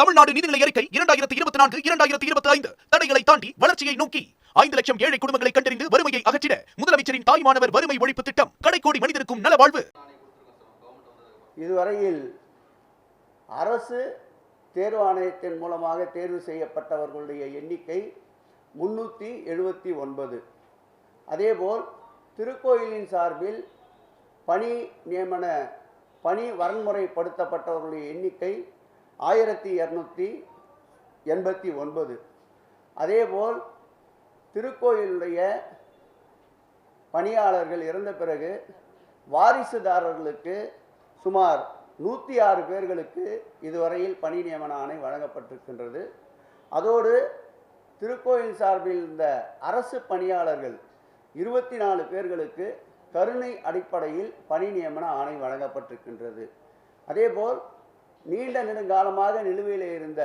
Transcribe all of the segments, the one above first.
தமிழ்நாடு நிதிநிலை அறிக்கை இரண்டாயிரத்தி இருபத்தி நான்கு இரண்டாயிரத்தி இருபத்தி ஐந்து. தடைகளை தாண்டி வளர்ச்சியை நோக்கி ஐந்து லட்சம் ஏழை குடும்பங்களை கண்டறிந்து வறுமையை அகற்றிட முதலமைச்சரின் தாய்மானவர் வறுமை ஒழிப்பு திட்டம் கடைக்கோடி மனிதருக்கும் நலவாழ்வு. இதுவரையில் அரசு தேர்வு ஆணையத்தின் மூலமாக தேர்வு செய்யப்பட்டவர்களுடைய எண்ணிக்கை முன்னூற்றி எழுபத்தி ஒன்பது. அதேபோல் திருக்கோயிலின் சார்பில் பணி நியமன பணி வரன்முறைப்படுத்தப்பட்டவர்களுடைய எண்ணிக்கை ஆயிரத்தி இரநூத்தி எண்பத்தி ஒன்பது. அதேபோல் திருக்கோயிலுடைய பணியாளர்கள் இறந்த பிறகு வாரிசுதாரர்களுக்கு சுமார் நூற்றி ஆறு பேர்களுக்கு இதுவரையில் பணி நியமன ஆணை வழங்கப்பட்டிருக்கின்றது. அதோடு திருக்கோயில் சார்பில் இருந்த அரசு பணியாளர்கள் இருபத்தி நாலு பேர்களுக்கு கருணை அடிப்படையில் பணி நியமன ஆணை வழங்கப்பட்டிருக்கின்றது. அதேபோல் நீண்ட நெடுங்காலமாக நிலுவையில் இருந்த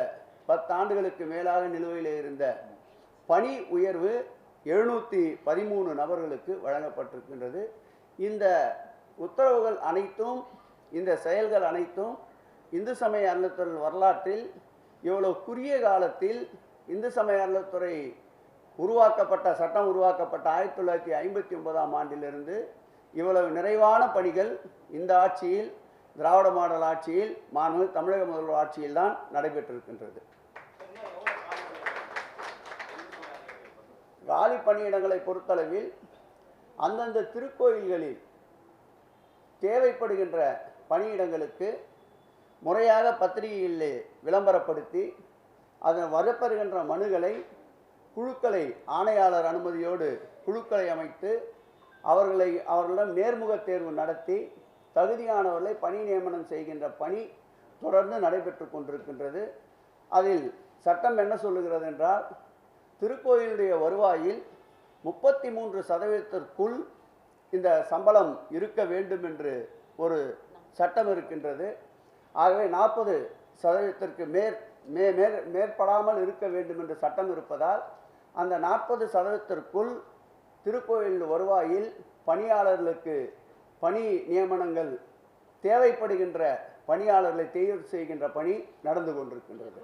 பத்தாண்டுகளுக்கு மேலாக நிலுவையில் இருந்த பணி உயர்வு எழுநூற்றி பதிமூணு நபர்களுக்கு வழங்கப்பட்டிருக்கின்றது. இந்த உத்தரவுகள் அனைத்தும் இந்த செயல்கள் அனைத்தும் இந்து சமய அறநிலைத்துறை வரலாற்றில் இவ்வளவு குறுகிய காலத்தில் இந்து சமய அறநிலைத்துறை உருவாக்கப்பட்ட சட்டம் உருவாக்கப்பட்ட ஆயிரத்தி தொள்ளாயிரத்தி ஐம்பத்தி ஒன்பதாம் ஆண்டிலிருந்து இவ்வளவு நிறைவான பணிகள் இந்த ஆட்சியில் திராவிட மாடல் ஆட்சியில் மாண்பு தமிழக முதல்வர் ஆட்சியில் தான் நடைபெற்றிருக்கின்றது. காலி பணியிடங்களை பொறுத்தளவில் அந்தந்த திருக்கோயில்களில் தேவைப்படுகின்ற பணியிடங்களுக்கு முறையாக பத்திரிகைகளிலே விளம்பரப்படுத்தி அதன் வரப்பெறுகின்ற மனுகளை குழுக்களை ஆணையாளர் அனுமதியோடு குழுக்களை அமைத்து அவர்களை அவர்களிடம் நேர்முக தேர்வு நடத்தி தகுதியானவர்களை பணி நியமனம் செய்கின்ற பணி தொடர்ந்து நடைபெற்று கொண்டிருக்கின்றது. அதில் சட்டம் என்ன சொல்லுகிறது என்றால் திருக்கோயிலுடைய வருவாயில் முப்பத்தி மூன்று சதவீதத்திற்குள் இந்த சம்பளம் இருக்க வேண்டும் என்று ஒரு சட்டம் இருக்கின்றது. ஆகவே நாற்பது சதவீதத்திற்கு மேற் மே மேற் மேற்படாமல் இருக்க வேண்டும் என்று சட்டம் இருப்பதால் அந்த நாற்பது சதவீதத்திற்குள் திருக்கோயில் வருவாயில் பணியாளர்களுக்கு பணி நியமனங்கள் தேவைப்படுகின்ற பணியாளர்களை தேர்வு செய்கின்ற பணி நடந்து கொண்டிருக்கின்றது.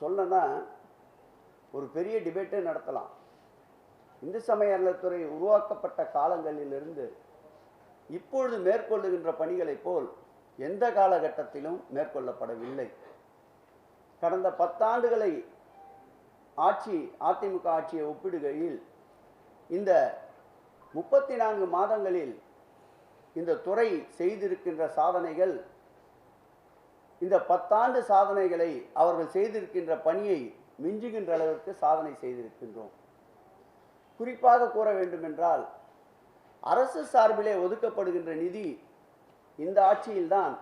சொல்லனா ஒரு பெரிய டிபேட்டே நடத்தலாம். இந்து சமய அறநிலைத்துறை உருவாக்கப்பட்ட காலங்களிலிருந்து இப்பொழுது மேற்கொள்ளுகின்ற பணிகளைப் போல் எந்த காலகட்டத்திலும் மேற்கொள்ளப்படவில்லை. கடந்த பத்தாண்டுகளை ஆட்சி அதிமுக ஆட்சியை ஒப்பிடுகையில் இந்த முப்பத்தி நான்கு மாதங்களில் இந்த துறை செய்திருக்கின்ற சாதனைகள் இந்த பத்தாண்டு சாதனைகளை அவர்கள் செய்திருக்கின்ற பணியை மிஞ்சுகின்ற அளவிற்கு சாதனை செய்திருக்கின்றோம். குறிப்பாக கூற வேண்டுமென்றால் அரசு சார்பிலே ஒதுக்கப்படுகின்ற நிதி இந்த ஆட்சியில்தான்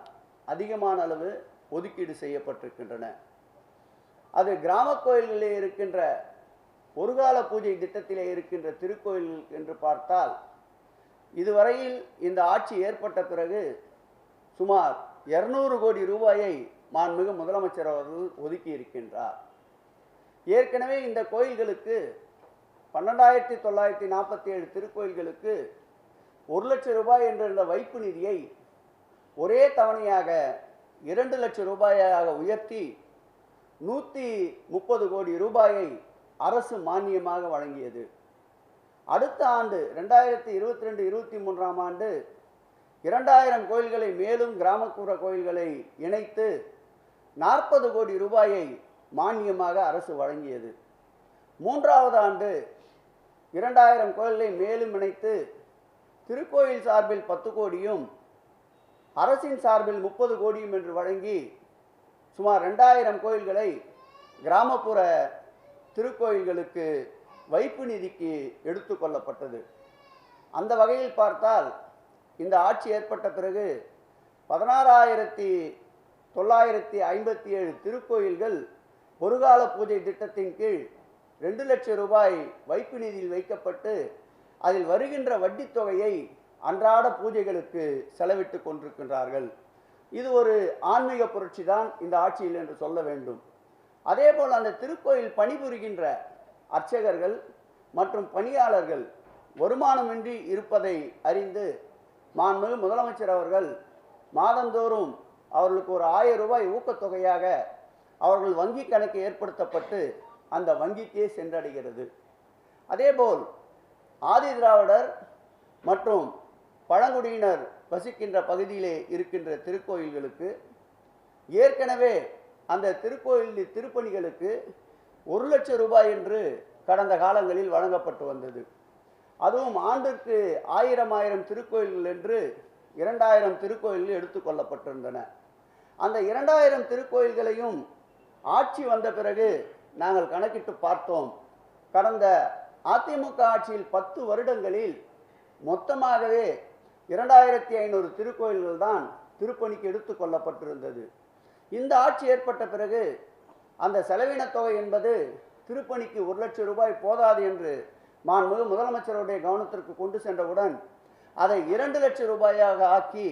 அதிகமான அளவு ஒதுக்கீடு செய்யப்பட்டிருக்கின்றன. அது கிராம கோயில்களிலே இருக்கின்ற ஒருகால பூஜை திட்டத்திலே இருக்கின்ற திருக்கோயில்கள் என்று பார்த்தால் இதுவரையில் இந்த ஆட்சி ஏற்பட்ட பிறகு சுமார் இருநூறு கோடி ரூபாயை மாண்புமிகு முதலமைச்சர் அவர்கள் ஒதுக்கி இருக்கின்றார் ஏற்கனவே இந்த கோயில்களுக்கு பன்னெண்டாயிரத்தி தொள்ளாயிரத்தி நாற்பத்தி ஏழு திருக்கோயில்களுக்கு ஒரு லட்சம் ரூபாய் என்ற வைப்பு நிதியை ஒரே தவணையாக இரண்டு லட்சம் ரூபாயாக உயர்த்தி நூற்றி முப்பது கோடி ரூபாயை அரசு மானியமாக வழங்கியது. அடுத்த ஆண்டு ரெண்டாயிரத்தி இருபத்தி ரெண்டு இருபத்தி மூன்றாம் ஆண்டு இரண்டாயிரம் கோயில்களை மேலும் கிராமப்புற கோயில்களை இணைத்து நாற்பது கோடி ரூபாயை மானியமாக அரசு வழங்கியது. மூன்றாவது ஆண்டு இரண்டாயிரம் கோயில்களை மேலும் இணைத்து திருக்கோயில் சார்பில் பத்து கோடியும் அரசின் சார்பில் முப்பது கோடியும் என்று வழங்கி சுமார் ரெண்டாயிரம் கோயில்களை கிராமப்புற திருக்கோயில்களுக்கு வைப்பு நிதிக்கு எடுத்துக்கொள்ளப்பட்டது அந்த வகையில் பார்த்தால் இந்த ஆட்சி ஏற்பட்ட பிறகு பதினாறாயிரத்தி தொள்ளாயிரத்தி ஐம்பத்தி ஏழு திருக்கோயில்கள் ஒருகால பூஜை திட்டத்தின் கீழ் ரெண்டு லட்சம் ரூபாய் வைப்பு நிதியில் வைக்கப்பட்டு அதில் வருகின்ற வட்டித் தொகையை அன்றாட பூஜைகளுக்கு செலவிட்டு கொண்டிருக்கின்றார்கள். இது ஒரு ஆன்மீக புரட்சி தான் இந்த ஆட்சியில் என்று சொல்ல வேண்டும். அதேபோல் அந்த திருக்கோயில் பணிபுரிகின்ற அர்ச்சகர்கள் மற்றும் பணியாளர்கள் வருமானமின்றி இருப்பதை அறிந்து மாண்புமிகு முதலமைச்சர் அவர்கள் மாதந்தோறும் அவர்களுக்கு ஒரு ஆயிரம் ரூபாய் ஊக்கத்தொகையாக அவர்கள் வங்கி கணக்கு ஏற்படுத்தப்பட்டு அந்த வங்கிக்கே சென்றடைகிறது. அதேபோல் ஆதி திராவிடர் மற்றும் பழங்குடியினர் வசிக்கின்ற பகுதியிலே இருக்கின்ற திருக்கோயில்களுக்கு ஏற்கனவே அந்த திருக்கோயில் திருப்பணிகளுக்கு ஒரு லட்சம் ரூபாய் என்று கடந்த காலங்களில் வழங்கப்பட்டு வந்தது. அதுவும் ஆண்டிற்கு ஆயிரம் ஆயிரம் திருக்கோயில்கள் என்று இரண்டாயிரம் திருக்கோயில்கள் எடுத்துக்கொள்ளப்பட்டிருந்தன அந்த இரண்டாயிரம் திருக்கோயில்களையும் ஆட்சி வந்த பிறகு நாங்கள் கணக்கிட்டு பார்த்தோம். கடந்த அதிமுக ஆட்சியில் பத்து வருடங்களில் மொத்தமாகவே இரண்டாயிரத்தி ஐநூறு திருக்கோயில்கள் தான் திருப்பணிக்கு எடுத்து கொள்ளப்பட்டிருந்தது. இந்த ஆட்சி ஏற்பட்ட பிறகு அந்த செலவினத் தொகை என்பது திருப்பணிக்கு ஒரு லட்சம் ரூபாய் போதாது என்று மாண்புமிகு முதலமைச்சருடைய கவனத்திற்கு கொண்டு சென்றவுடன் அதை இரண்டு லட்சம் ரூபாயாக ஆக்கி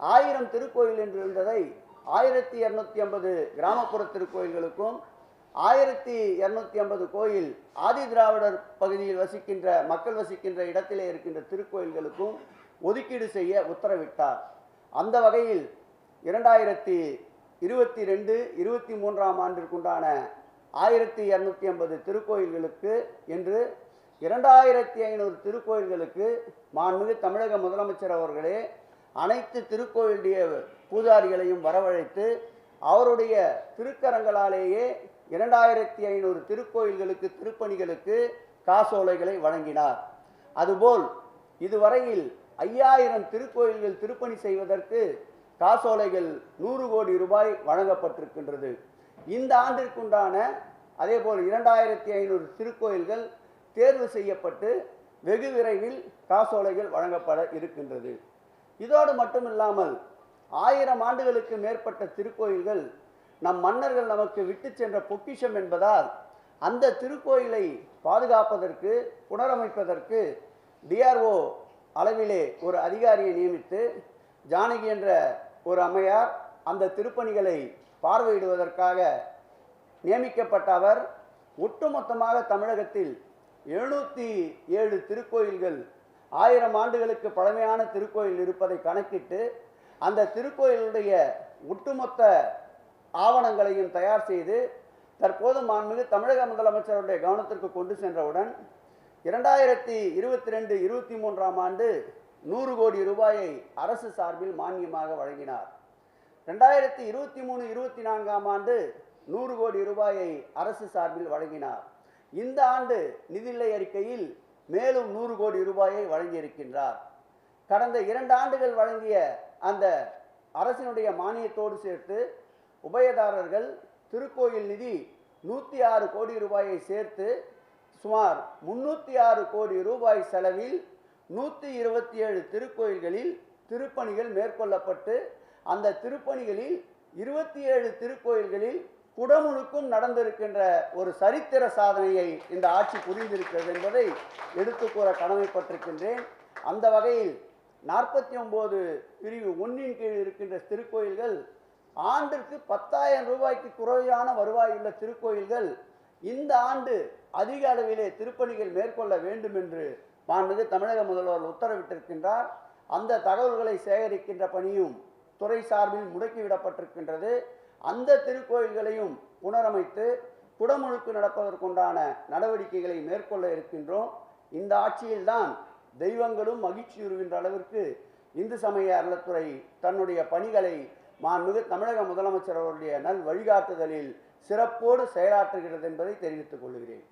ஆயிரம் திருக்கோயில் என்று இருந்ததை ஆயிரத்தி இரநூத்தி ஐம்பது கிராமப்புற திருக்கோயில்களுக்கும் ஆயிரத்தி இரநூத்தி ஐம்பது கோயில் ஆதி திராவிடர் பகுதியில் வசிக்கின்ற மக்கள் வசிக்கின்ற இடத்திலே இருக்கின்ற திருக்கோயில்களுக்கும் ஒதுக்கீடு செய்ய உத்தரவிட்டார். அந்த வகையில் இரண்டாயிரத்தி இருபத்தி ரெண்டு இருபத்தி மூன்றாம் ஆண்டிற்குண்டான ஆயிரத்தி இரநூத்தி ஐம்பது திருக்கோயில்களுக்கு என்று இரண்டாயிரத்தி ஐநூறு திருக்கோயில்களுக்கு மாண்புமிகு தமிழக முதலமைச்சர் அவர்களே அனைத்து திருக்கோயிலுடைய பூஜாரிகளையும் வரவழைத்து அவருடைய திருக்கரங்களாலேயே இரண்டாயிரத்தி ஐநூறு திருக்கோயில்களுக்கு திருப்பணிகளுக்கு காசோலைகளை வழங்கினார். அதுபோல் இதுவரையில் ஐயாயிரம் திருக்கோயில்கள் திருப்பணி செய்வதற்கு காசோலைகள் நூறு கோடி ரூபாய் வழங்கப்பட்டிருக்கின்றது. இந்த ஆண்டிற்குண்டான அதே போல் இரண்டாயிரத்தி ஐநூறு திருக்கோயில்கள் தேர்வு செய்யப்பட்டு வெகு விரைவில் காசோலைகள் வழங்கப்பட இருக்கின்றது. இதோடு மட்டுமில்லாமல் ஆயிரம் ஆண்டுகளுக்கு மேற்பட்ட திருக்கோயில்கள் நம் மன்னர்கள் நமக்கு விட்டு சென்ற பொக்கிஷம் என்பதால் அந்த திருக்கோயிலை பாதுகாப்பதற்கு புனரமைப்பதற்கு டிஆர்ஓ அளவிலே ஒரு அதிகாரியை நியமித்து ஜானகி என்ற ஒரு அம்மையார் அந்த திருப்பணிகளை பார்வையிடுவதற்காக நியமிக்கப்பட்ட அவர் ஒட்டுமொத்தமாக தமிழகத்தில் எழுநூற்றி ஏழு திருக்கோயில்கள் ஆயிரம் ஆண்டுகளுக்கு பழமையான திருக்கோயில் இருப்பதை கணக்கிட்டு அந்த திருக்கோயிலுடைய ஒட்டுமொத்த ஆவணங்களையும் தயார் செய்து தற்போது மாண்புமிகு தமிழக முதலமைச்சருடைய கவனத்திற்கு கொண்டு சென்றவுடன் இரண்டாயிரத்தி இருபத்தி ரெண்டு இருபத்தி மூன்றாம் ஆண்டு நூறு கோடி ரூபாயை அரசு சார்பில் மானியமாக வழங்கினார். ரெண்டாயிரத்தி இருபத்தி மூணு இருபத்தி நான்காம் ஆண்டு நூறு கோடி ரூபாயை அரசு சார்பில் வழங்கினார். இந்த ஆண்டு நிதிநிலை அறிக்கையில் மேலும் நூறு கோடி ரூபாயை வழங்கியிருக்கின்றார். கடந்த இரண்டு ஆண்டுகள் வழங்கிய அந்த அரசினுடைய மானியத்தோடு சேர்த்து உபயதாரர்கள் திருக்கோயில் நிதி நூற்றி ஆறு கோடி ரூபாயை சேர்த்து சுமார் முன்னூற்றி ஆறு கோடி ரூபாய் செலவில் நூற்றி இருபத்தி ஏழு திருக்கோயில்களில் திருப்பணிகள் மேற்கொள்ளப்பட்டு அந்த திருப்பணிகளில் இருபத்தி ஏழு திருக்கோயில்களில் குடமுழுக்கும் நடந்திருக்கின்ற ஒரு சரித்திர சாதனையை இந்த ஆட்சி புரிந்திருக்கிறது என்பதை எடுத்து கூற கடமைப்பட்டிருக்கின்றேன். அந்த வகையில் நாற்பத்தி ஒம்பது பிரிவு ஒன்றின் கீழ் இருக்கின்ற திருக்கோயில்கள் ஆண்டிற்கு பத்தாயிரம் ரூபாய்க்கு குறைவான வருவாயுள்ள திருக்கோயில்கள் இந்த ஆண்டு அதிக அளவிலே திருப்பணிகள் மேற்கொள்ள வேண்டும் என்று மாண்புமிகு தமிழக முதல்வர் உத்தரவிட்டிருக்கின்றார். அந்த தகவல்களை சேகரிக்கின்ற பணியும் துறை சார்பில் முடக்கிவிடப்பட்டிருக்கின்றது. அந்த திருக்கோயில்களையும் புனரமைத்து குடமுழுக்கு நடப்பதற்குண்டான நடவடிக்கைகளை மேற்கொள்ள இருக்கின்றோம். இந்த ஆட்சியில்தான் தெய்வங்களும் மகிழ்ச்சியுறுகின்ற அளவிற்கு இந்து சமய அறநிலைத்துறை தன்னுடைய பணிகளை மாண்புமிகு தமிழக முதலமைச்சர் அவருடைய நல் வழிகாட்டுதலில் சிறப்போடு செயலாற்றுகிறது என்பதை தெரிவித்துக் கொள்கிறேன்.